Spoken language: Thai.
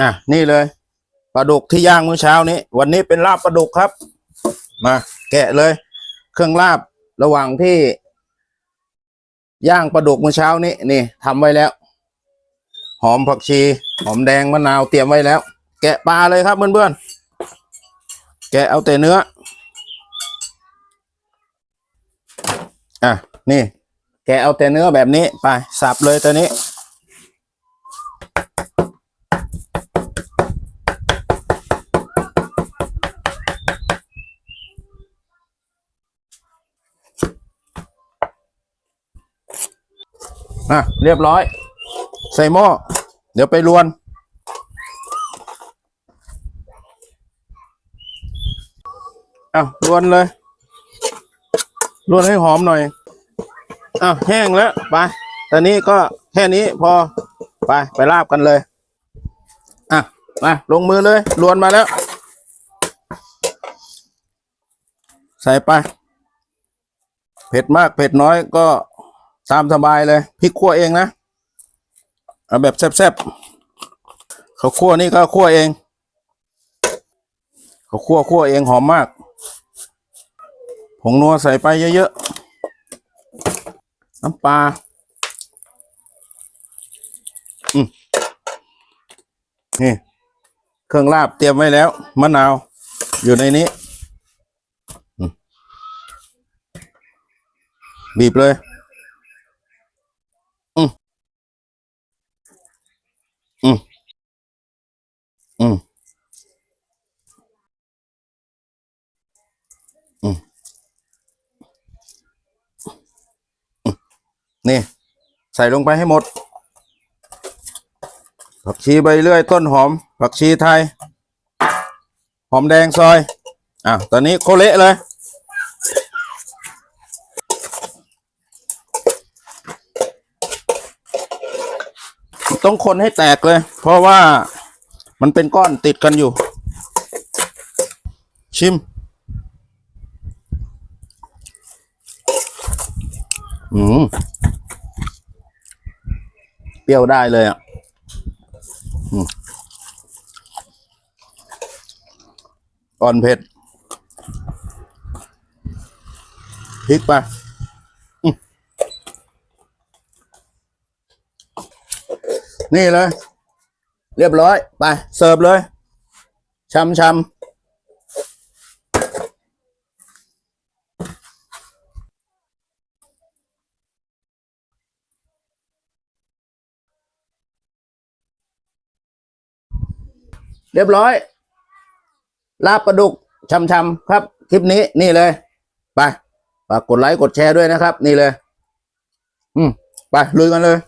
อะนี่เลยปลาดุกที่ย่างเมื้อเช้านี้ วันนี้เป็นลาบปลาดุกครับ มาแกะเลย เครื่องลาบระหว่างที่ ย่างปลาดุกเมื้อเช้านี้นี่ทำไว้แล้ว หอมผักชี หอมแดงมะนาวเตรียมไว้แล้ว แกะปลาเลยครับเพื่อนๆแกะเอาแต่เนื้ออะนี่ แกะเอาแต่เนื้อแบบนี้ไปสับเลยตัวนี้ อะเรียบร้อย ใส่หม้อเดี๋ยวไปรวน อะรวนเลย รวนให้หอมหน่อยอะแห้งแล้วไปตอนนี้ก็แค่นี้พอไปไปลาบกันเลย อะมาลงมือเลยรวนมาแล้ว ใส่ไป เผ็ดมากเผ็ดน้อยก็ ตามสบายเลยพริกคั่วเองนะเอาแบบแซ่บๆเขาคั่วนี่ก็คั่วเองเขาคั่วคั่วเองหอมมากผงนัวใส่ไปเยอะๆน้ำปลาอืมนี่เครื่องลาบเตรียมไว้แล้ว มะนาว อยู่ในนี้บีบเลย อืมอืมอืมอืม นี่ ใส่ลงไปให้หมด ผักชีใบเลื่อยต้นหอม ผักชีไทย หอมแดงซอย อะ ตอนนี้โคเละเลย ต้องคนให้แตกเลย เพราะว่ามันเป็นก้อนติดกันอยู่ ชิม อืมเปรี้ยวได้เลยอะอืมอ่อนเผ็ดพริกไปอืมนี่เลย เรียบร้อย ไป เสิร์ฟเลยชำชำ เรียบร้อย ลาบปลาดุกชำชำๆครับ คลิปนี้นี่เลย ไปฝากกดไลค์กดแชร์ด้วยนะครับ นี่เลย อืมไปลุยกันเลย